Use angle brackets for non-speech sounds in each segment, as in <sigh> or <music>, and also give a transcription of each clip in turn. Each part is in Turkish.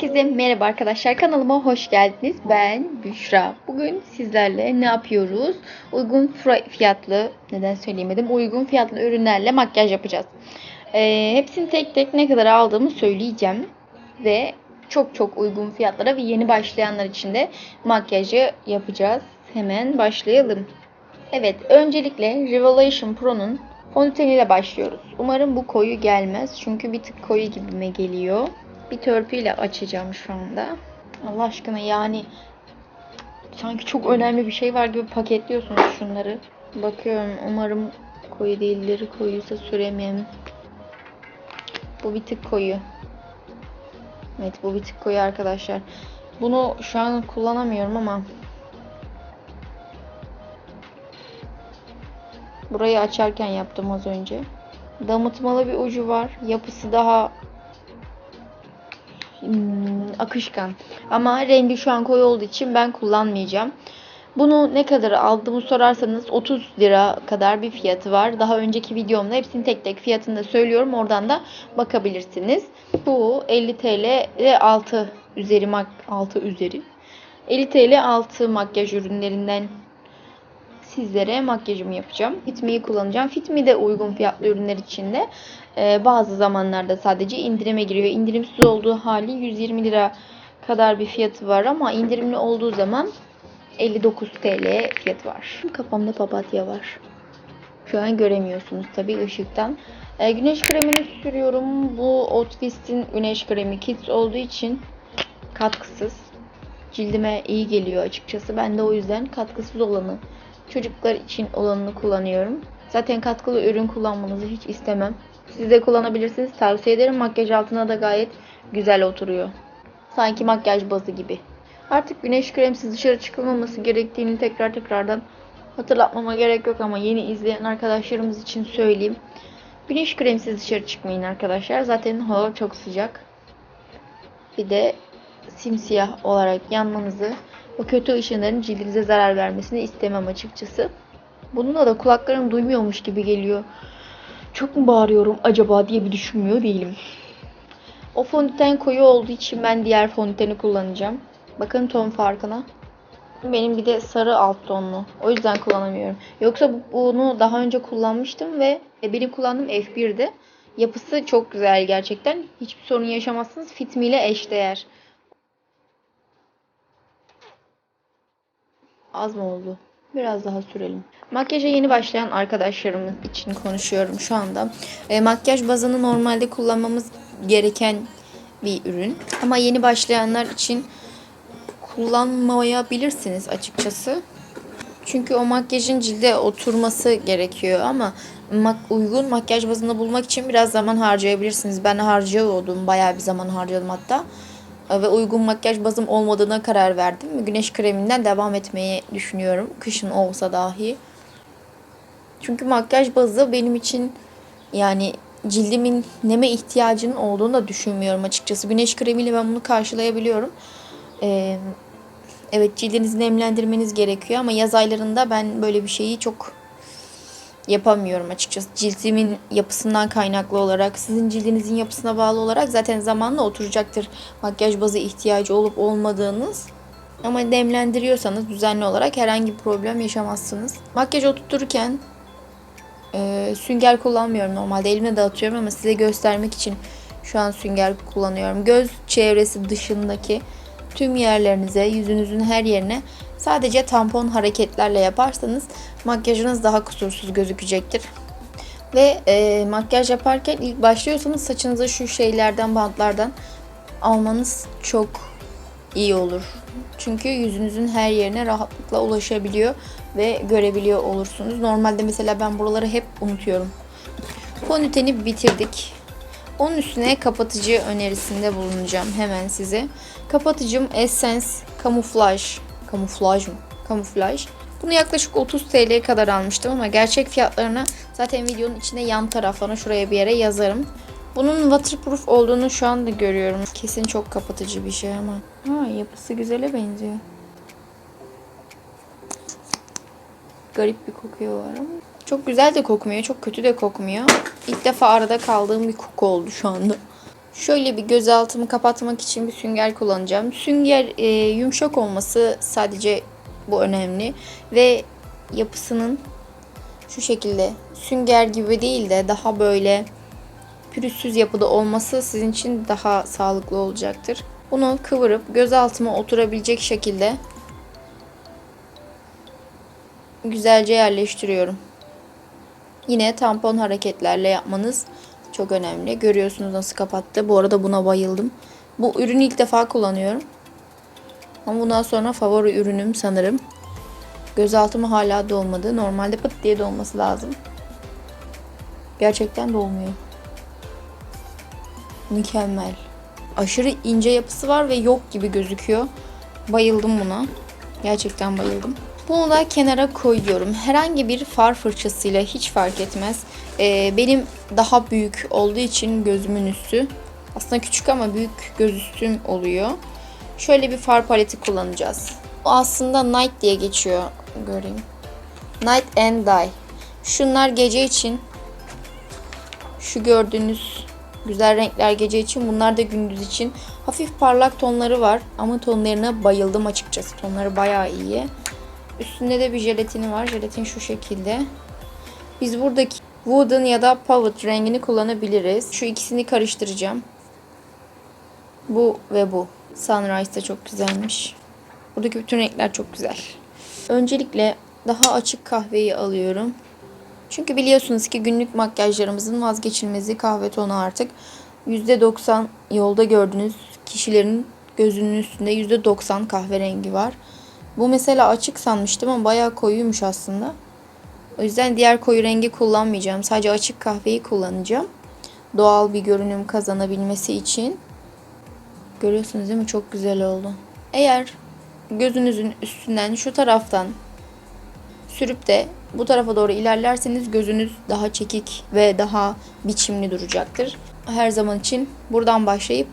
Herkese merhaba arkadaşlar. Kanalıma hoş geldiniz. Ben Büşra. Bugün sizlerle ne yapıyoruz? Uygun fiyatlı, neden söyleyemedim? Uygun fiyatlı ürünlerle makyaj yapacağız. Ee, hepsini tek tek ne kadar aldığımı söyleyeceğim. Ve çok çok uygun fiyatlara ve yeni başlayanlar için de makyajı yapacağız. Hemen başlayalım. Evet, öncelikle Revelation Pro'nun fondöteniyle başlıyoruz. Umarım bu koyu gelmez. Çünkü bir tık koyu gibime geliyor. Bir törpüyle açacağım şu anda. Allah aşkına yani sanki çok önemli bir şey var gibi paketliyorsunuz şunları. Bakıyorum umarım koyu değildir. Koyuysa süremem. Bu bir tık koyu. Evet bu bir tık koyu arkadaşlar. Bunu şu an kullanamıyorum ama Burayı açarken yaptım az önce. Damıtmalı bir ucu var. Yapısı daha akışkan. Ama rengi şu an koyu olduğu için ben kullanmayacağım. Bunu ne kadar aldığımı sorarsanız 30 lira kadar bir fiyatı var. Daha önceki videomda hepsini tek tek fiyatını da söylüyorum. Oradan da bakabilirsiniz. Bu 50 TL ve 6 üzeri mak 6 üzeri 50 TL 6 makyaj ürünlerinden sizlere makyajımı yapacağım. Fitmi'yi kullanacağım. Fitmi de uygun fiyatlı ürünler içinde. Ee, bazı zamanlarda sadece indirime giriyor. İndirimsiz olduğu hali 120 lira kadar bir fiyatı var ama indirimli olduğu zaman 59 TL fiyatı var. Kafamda papatya var. Şu an göremiyorsunuz tabii ışıktan. Ee, güneş kremini sürüyorum. Bu Outfit'in güneş kremi Kids olduğu için katkısız. Cildime iyi geliyor açıkçası. Ben de o yüzden katkısız olanı çocuklar için olanını kullanıyorum. Zaten katkılı ürün kullanmanızı hiç istemem. Siz de kullanabilirsiniz. Tavsiye ederim. Makyaj altına da gayet güzel oturuyor. Sanki makyaj bazı gibi. Artık güneş kremsiz dışarı çıkılmaması gerektiğini tekrar tekrardan hatırlatmama gerek yok ama yeni izleyen arkadaşlarımız için söyleyeyim. Güneş kremsiz dışarı çıkmayın arkadaşlar. Zaten hava çok sıcak. Bir de simsiyah olarak yanmanızı o kötü ışınların cildinize zarar vermesini istemem açıkçası. Bununla da kulaklarım duymuyormuş gibi geliyor. Çok mu bağırıyorum acaba diye bir düşünmüyor değilim. O fondöten koyu olduğu için ben diğer fondöteni kullanacağım. Bakın ton farkına. Benim bir de sarı alt tonlu. O yüzden kullanamıyorum. Yoksa bunu daha önce kullanmıştım ve benim kullandığım F1'di. Yapısı çok güzel gerçekten. Hiçbir sorun yaşamazsınız. Fit Me ile eşdeğer. Az mı oldu? Biraz daha sürelim. Makyaja yeni başlayan arkadaşlarımız için konuşuyorum şu anda. E, makyaj bazını normalde kullanmamız gereken bir ürün. Ama yeni başlayanlar için kullanmayabilirsiniz açıkçası. Çünkü o makyajın cilde oturması gerekiyor ama mak uygun makyaj bazını bulmak için biraz zaman harcayabilirsiniz. Ben harcıyordum. Bayağı bir zaman harcadım hatta ve uygun makyaj bazım olmadığına karar verdim. Güneş kreminden devam etmeyi düşünüyorum. Kışın olsa dahi. Çünkü makyaj bazı benim için yani cildimin neme ihtiyacının olduğunu da düşünmüyorum açıkçası. Güneş kremiyle ben bunu karşılayabiliyorum. Ee, evet cildinizi nemlendirmeniz gerekiyor ama yaz aylarında ben böyle bir şeyi çok yapamıyorum açıkçası. Cildimin yapısından kaynaklı olarak, sizin cildinizin yapısına bağlı olarak zaten zamanla oturacaktır makyaj bazı ihtiyacı olup olmadığınız. Ama nemlendiriyorsanız düzenli olarak herhangi bir problem yaşamazsınız. Makyaj oturturken e, sünger kullanmıyorum normalde. Elimle dağıtıyorum ama size göstermek için şu an sünger kullanıyorum. Göz çevresi dışındaki tüm yerlerinize, yüzünüzün her yerine Sadece tampon hareketlerle yaparsanız makyajınız daha kusursuz gözükecektir. Ve e, makyaj yaparken ilk başlıyorsanız saçınıza şu şeylerden, bantlardan almanız çok iyi olur. Çünkü yüzünüzün her yerine rahatlıkla ulaşabiliyor ve görebiliyor olursunuz. Normalde mesela ben buraları hep unutuyorum. Fondöteni bitirdik. Onun üstüne kapatıcı önerisinde bulunacağım hemen size. Kapatıcım Essence Camouflage Kamuflaj mı? Kamuflaj. Bunu yaklaşık 30 TL kadar almıştım ama gerçek fiyatlarını zaten videonun içinde yan taraflarına şuraya bir yere yazarım. Bunun waterproof olduğunu şu anda görüyorum. Kesin çok kapatıcı bir şey ama. Ha, yapısı güzele benziyor. Garip bir kokuyor var ama. Çok güzel de kokmuyor, çok kötü de kokmuyor. İlk defa arada kaldığım bir koku oldu şu anda. Şöyle bir gözaltımı kapatmak için bir sünger kullanacağım. Sünger e, yumuşak olması sadece bu önemli ve yapısının şu şekilde sünger gibi değil de daha böyle pürüzsüz yapıda olması sizin için daha sağlıklı olacaktır. Bunu kıvırıp gözaltıma oturabilecek şekilde güzelce yerleştiriyorum. Yine tampon hareketlerle yapmanız çok önemli. Görüyorsunuz nasıl kapattı. Bu arada buna bayıldım. Bu ürünü ilk defa kullanıyorum. Ama bundan sonra favori ürünüm sanırım. Gözaltımı hala dolmadı. Normalde pıt diye dolması lazım. Gerçekten dolmuyor. Mükemmel. Aşırı ince yapısı var ve yok gibi gözüküyor. Bayıldım buna. Gerçekten bayıldım. Bunu da kenara koyuyorum. Herhangi bir far fırçasıyla hiç fark etmez. Ee, benim daha büyük olduğu için gözümün üstü. Aslında küçük ama büyük göz üstüm oluyor. Şöyle bir far paleti kullanacağız. Bu aslında Night diye geçiyor. Göreyim. Night and Day. Şunlar gece için. Şu gördüğünüz güzel renkler gece için. Bunlar da gündüz için. Hafif parlak tonları var. Ama tonlarına bayıldım açıkçası. Tonları bayağı iyi. Üstünde de bir jelatini var. Jelatin şu şekilde. Biz buradaki wooden ya da pavot rengini kullanabiliriz. Şu ikisini karıştıracağım. Bu ve bu. Sunrise de çok güzelmiş. Buradaki bütün renkler çok güzel. Öncelikle daha açık kahveyi alıyorum. Çünkü biliyorsunuz ki günlük makyajlarımızın vazgeçilmezi kahve tonu artık. %90 yolda gördüğünüz kişilerin gözünün üstünde %90 kahverengi var. Bu mesela açık sanmıştım ama bayağı koyuymuş aslında. O yüzden diğer koyu rengi kullanmayacağım. Sadece açık kahveyi kullanacağım. Doğal bir görünüm kazanabilmesi için. Görüyorsunuz değil mi? Çok güzel oldu. Eğer gözünüzün üstünden şu taraftan sürüp de bu tarafa doğru ilerlerseniz gözünüz daha çekik ve daha biçimli duracaktır. Her zaman için buradan başlayıp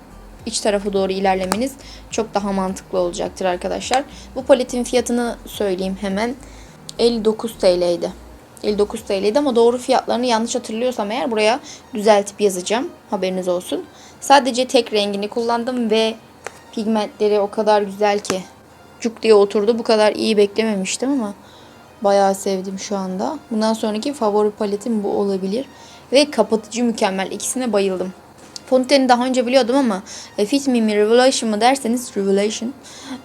iç tarafa doğru ilerlemeniz çok daha mantıklı olacaktır arkadaşlar. Bu paletin fiyatını söyleyeyim hemen. 59 TL'ydi. 59 TL'ydi ama doğru fiyatlarını yanlış hatırlıyorsam eğer buraya düzeltip yazacağım. Haberiniz olsun. Sadece tek rengini kullandım ve pigmentleri o kadar güzel ki cuk diye oturdu. Bu kadar iyi beklememiştim ama bayağı sevdim şu anda. Bundan sonraki favori paletim bu olabilir. Ve kapatıcı mükemmel. İkisine bayıldım. Fonteni daha önce biliyordum ama e, Fit Me mi Revelation mı derseniz Revelation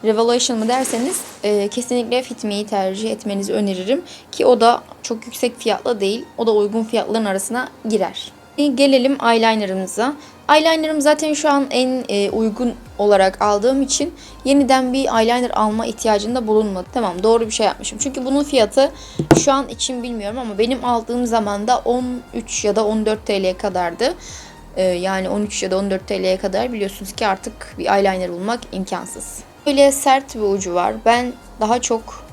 Revelation mı derseniz e, kesinlikle Fit Me'yi tercih etmenizi öneririm. Ki o da çok yüksek fiyatlı değil. O da uygun fiyatların arasına girer. E, Gelelim eyelinerımıza. Eyelinerım zaten şu an en e, uygun olarak aldığım için yeniden bir eyeliner alma ihtiyacında bulunmadı. Tamam doğru bir şey yapmışım. Çünkü bunun fiyatı şu an için bilmiyorum ama benim aldığım zaman da 13 ya da 14 TL'ye kadardı. Ee, yani 13 ya da 14 TL'ye kadar biliyorsunuz ki artık bir eyeliner bulmak imkansız. Böyle sert bir ucu var. Ben daha çok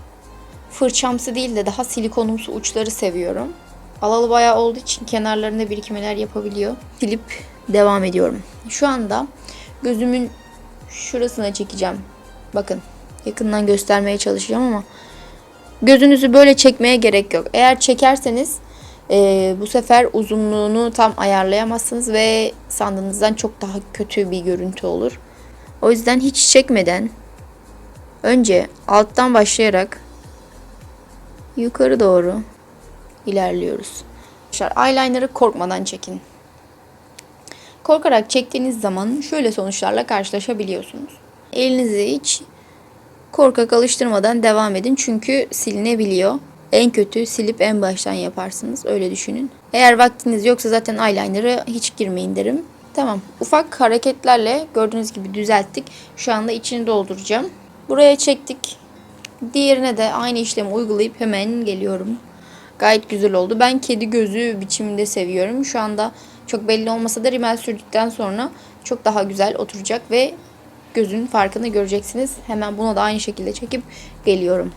fırçamsı değil de daha silikonumsu uçları seviyorum. Alalı bayağı olduğu için kenarlarında birikmeler yapabiliyor. Silip devam ediyorum. Şu anda gözümün şurasına çekeceğim. Bakın yakından göstermeye çalışacağım ama gözünüzü böyle çekmeye gerek yok. Eğer çekerseniz e, bu sefer uzunluğunu tam ayarlayamazsınız ve sandığınızdan çok daha kötü bir görüntü olur. O yüzden hiç çekmeden önce alttan başlayarak yukarı doğru ilerliyoruz. Arkadaşlar eyeliner'ı korkmadan çekin. Korkarak çektiğiniz zaman şöyle sonuçlarla karşılaşabiliyorsunuz. Elinizi hiç korkak alıştırmadan devam edin çünkü silinebiliyor. En kötü silip en baştan yaparsınız. Öyle düşünün. Eğer vaktiniz yoksa zaten eyeliner'ı hiç girmeyin derim. Tamam. Ufak hareketlerle gördüğünüz gibi düzelttik. Şu anda içini dolduracağım. Buraya çektik. Diğerine de aynı işlemi uygulayıp hemen geliyorum. Gayet güzel oldu. Ben kedi gözü biçiminde seviyorum. Şu anda çok belli olmasa da rimel sürdükten sonra çok daha güzel oturacak ve gözün farkını göreceksiniz. Hemen buna da aynı şekilde çekip geliyorum.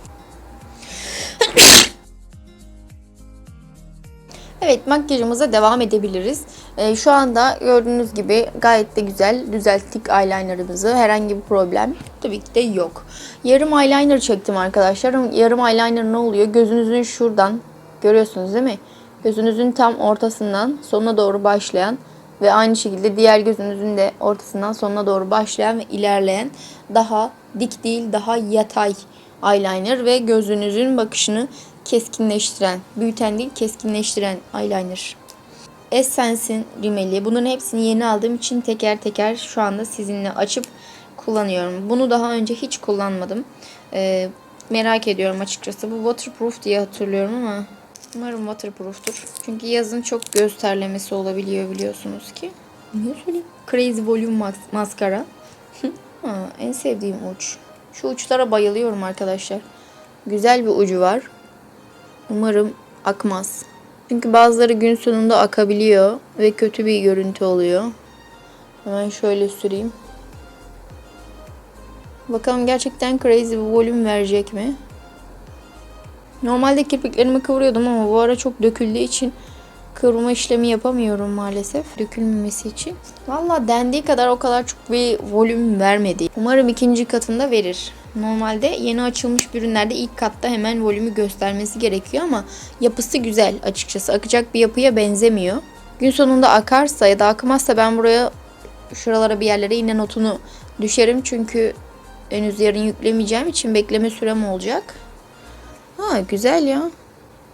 Evet makyajımıza devam edebiliriz. Ee, şu anda gördüğünüz gibi gayet de güzel düzelttik eyelinerımızı. Herhangi bir problem tabii ki de yok. Yarım eyeliner çektim arkadaşlar. Yarım eyeliner ne oluyor? Gözünüzün şuradan görüyorsunuz değil mi? Gözünüzün tam ortasından sonuna doğru başlayan Ve aynı şekilde diğer gözünüzün de ortasından sonuna doğru başlayan ve ilerleyen daha dik değil daha yatay eyeliner ve gözünüzün bakışını keskinleştiren, büyüten değil keskinleştiren eyeliner. Essence'in rimeli. Bunların hepsini yeni aldığım için teker teker şu anda sizinle açıp kullanıyorum. Bunu daha önce hiç kullanmadım. Ee, merak ediyorum açıkçası. Bu waterproof diye hatırlıyorum ama umarım waterproof'tur. Çünkü yazın çok göz terlemesi olabiliyor biliyorsunuz ki. Ne söyleyeyim? Crazy Volume mas- Mascara. <laughs> ha, en sevdiğim uç. Şu uçlara bayılıyorum arkadaşlar. Güzel bir ucu var. Umarım akmaz. Çünkü bazıları gün sonunda akabiliyor ve kötü bir görüntü oluyor. Hemen şöyle süreyim. Bakalım gerçekten crazy bir volüm verecek mi? Normalde kirpiklerimi kıvırıyordum ama bu ara çok döküldüğü için kıvırma işlemi yapamıyorum maalesef. Dökülmemesi için. Valla dendiği kadar o kadar çok bir volüm vermedi. Umarım ikinci katında verir. Normalde yeni açılmış ürünlerde ilk katta hemen volümü göstermesi gerekiyor ama yapısı güzel açıkçası. Akacak bir yapıya benzemiyor. Gün sonunda akarsa ya da akmazsa ben buraya şuralara bir yerlere yine notunu düşerim. Çünkü henüz yarın yüklemeyeceğim için bekleme sürem olacak. Ha güzel ya.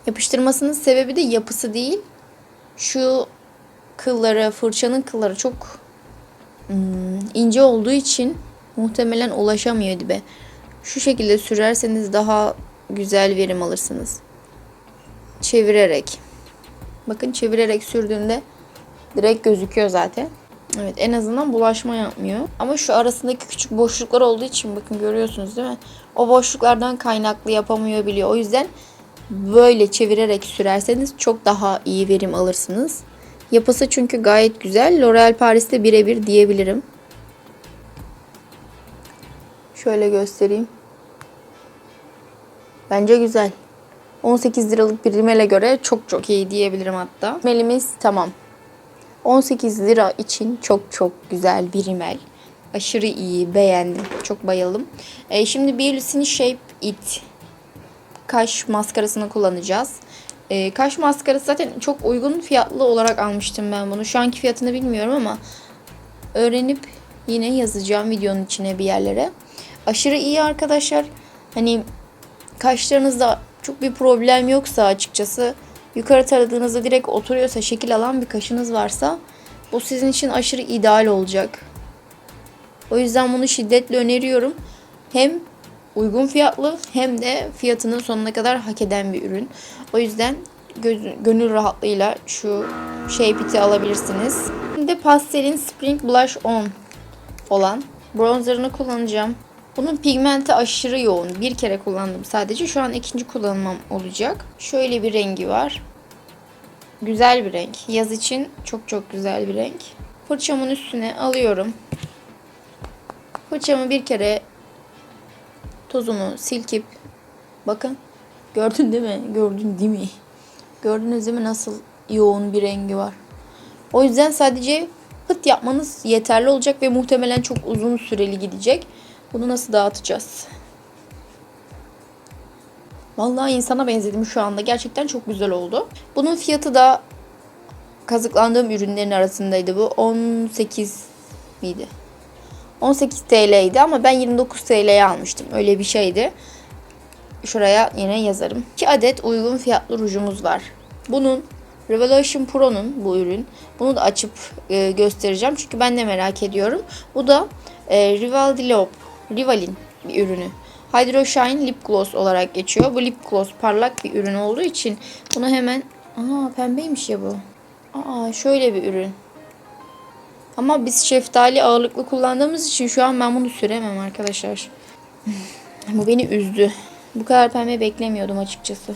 Yapıştırmasının sebebi de yapısı değil. Şu kılları, fırçanın kılları çok hmm, ince olduğu için muhtemelen ulaşamıyor dibe. Şu şekilde sürerseniz daha güzel verim alırsınız. Çevirerek. Bakın çevirerek sürdüğünde direkt gözüküyor zaten. Evet en azından bulaşma yapmıyor. Ama şu arasındaki küçük boşluklar olduğu için bakın görüyorsunuz değil mi? O boşluklardan kaynaklı yapamıyor biliyor. O yüzden böyle çevirerek sürerseniz çok daha iyi verim alırsınız. Yapısı çünkü gayet güzel. L'Oreal Paris'te birebir diyebilirim. Şöyle göstereyim. Bence güzel. 18 liralık bir rimele göre çok çok iyi diyebilirim hatta. Rimelimiz tamam. 18 lira için çok çok güzel bir rimel. Aşırı iyi, beğendim. Çok bayıldım. Ee, şimdi Beauty'sin Shape It kaş maskarasını kullanacağız. Ee, kaş maskarası zaten çok uygun fiyatlı olarak almıştım ben bunu. Şu anki fiyatını bilmiyorum ama öğrenip yine yazacağım videonun içine bir yerlere. Aşırı iyi arkadaşlar. Hani kaşlarınızda çok bir problem yoksa açıkçası yukarı taradığınızda direkt oturuyorsa şekil alan bir kaşınız varsa bu sizin için aşırı ideal olacak. O yüzden bunu şiddetle öneriyorum. Hem uygun fiyatlı hem de fiyatının sonuna kadar hak eden bir ürün. O yüzden göz, gönül rahatlığıyla şu şey piti alabilirsiniz. Şimdi pastelin Spring Blush On olan bronzerını kullanacağım. Bunun pigmenti aşırı yoğun. Bir kere kullandım sadece. Şu an ikinci kullanımım olacak. Şöyle bir rengi var. Güzel bir renk. Yaz için çok çok güzel bir renk. Fırçamın üstüne alıyorum. Fırçamı bir kere tozunu silkip bakın gördün değil mi? Gördün değil mi? Gördünüz değil mi nasıl yoğun bir rengi var. O yüzden sadece pıt yapmanız yeterli olacak ve muhtemelen çok uzun süreli gidecek. Bunu nasıl dağıtacağız? Vallahi insana benzedim şu anda. Gerçekten çok güzel oldu. Bunun fiyatı da kazıklandığım ürünlerin arasındaydı bu. 18 miydi? 18 TL'ydi ama ben 29 TL'ye almıştım. Öyle bir şeydi. Şuraya yine yazarım. 2 adet uygun fiyatlı rujumuz var. Bunun Revelation Pro'nun bu ürün. Bunu da açıp e, göstereceğim. Çünkü ben de merak ediyorum. Bu da e, Rival Dilop, Rivalin bir ürünü. Hydro Shine Lip Gloss olarak geçiyor. Bu lip gloss parlak bir ürün olduğu için bunu hemen... Aa pembeymiş ya bu. Aa şöyle bir ürün. Ama biz şeftali ağırlıklı kullandığımız için şu an ben bunu süremem arkadaşlar. <laughs> Bu beni üzdü. Bu kadar pembe beklemiyordum açıkçası.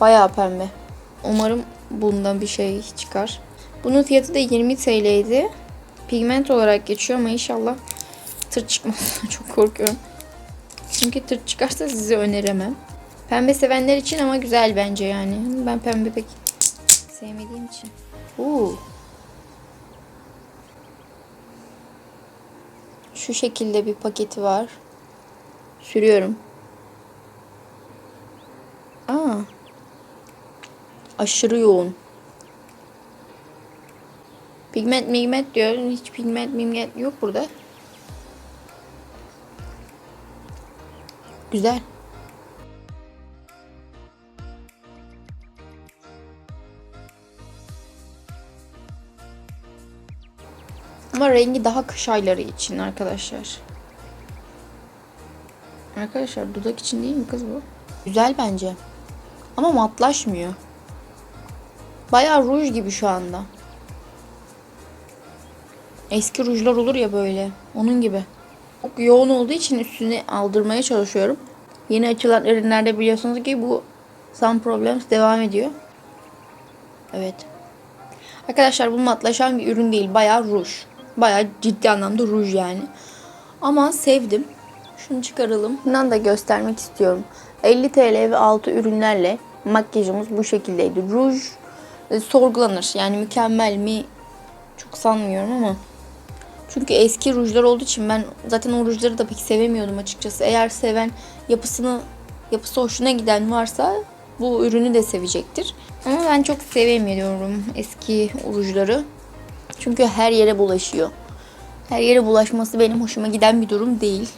Bayağı pembe. Umarım bundan bir şey çıkar. Bunun fiyatı da 20 TL'ydi. Pigment olarak geçiyor ama inşallah tır çıkmaz. <laughs> Çok korkuyorum. Çünkü tır çıkarsa size öneremem. Pembe sevenler için ama güzel bence yani. Ben pembe pek sevmediğim için. Oo. Şu şekilde bir paketi var. Sürüyorum. Aa. Aşırı yoğun. Pigment migment diyor. Hiç pigment migment yok burada. Güzel. Rengi daha kış ayları için arkadaşlar. Arkadaşlar dudak için değil mi kız bu? Güzel bence. Ama matlaşmıyor. Bayağı ruj gibi şu anda. Eski rujlar olur ya böyle. Onun gibi. Çok yoğun olduğu için üstüne aldırmaya çalışıyorum. Yeni açılan ürünlerde biliyorsunuz ki bu Sun Problems devam ediyor. Evet. Arkadaşlar bu matlaşan bir ürün değil. Bayağı ruj. Bayağı ciddi anlamda ruj yani. Ama sevdim. Şunu çıkaralım. Bundan da göstermek istiyorum. 50 TL ve altı ürünlerle makyajımız bu şekildeydi. Ruj e, sorgulanır. Yani mükemmel mi çok sanmıyorum ama. Çünkü eski rujlar olduğu için ben zaten o rujları da pek sevemiyordum açıkçası. Eğer seven yapısını yapısı hoşuna giden varsa bu ürünü de sevecektir. Ama ben çok sevemiyorum eski rujları. Çünkü her yere bulaşıyor. Her yere bulaşması benim hoşuma giden bir durum değil.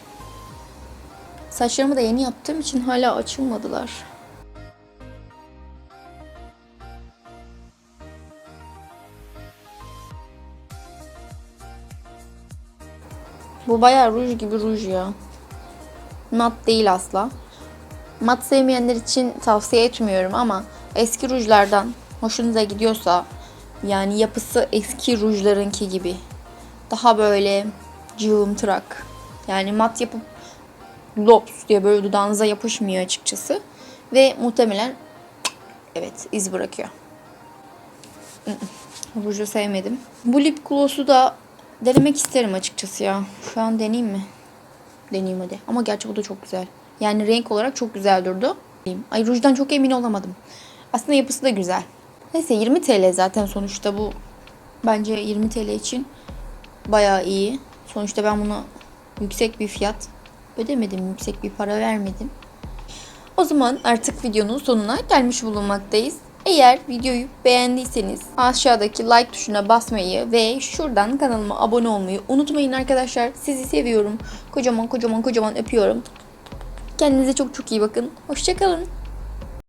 Saçlarımı da yeni yaptığım için hala açılmadılar. Bu bayağı ruj gibi ruj ya. Mat değil asla. Mat sevmeyenler için tavsiye etmiyorum ama eski rujlardan hoşunuza gidiyorsa yani yapısı eski rujlarınki gibi daha böyle cıvımtırak yani mat yapıp lops diye böyle dudağınıza yapışmıyor açıkçası ve muhtemelen evet iz bırakıyor. Ruju sevmedim. Bu lip gloss'u da denemek isterim açıkçası ya. Şu an deneyeyim mi? Deneyeyim hadi. Ama gerçi bu da çok güzel. Yani renk olarak çok güzel durdu. Ay rujdan çok emin olamadım. Aslında yapısı da güzel. Neyse 20 TL zaten sonuçta bu. Bence 20 TL için bayağı iyi. Sonuçta ben buna yüksek bir fiyat ödemedim. Yüksek bir para vermedim. O zaman artık videonun sonuna gelmiş bulunmaktayız. Eğer videoyu beğendiyseniz aşağıdaki like tuşuna basmayı ve şuradan kanalıma abone olmayı unutmayın arkadaşlar. Sizi seviyorum. Kocaman kocaman kocaman öpüyorum. Kendinize çok çok iyi bakın. Hoşçakalın.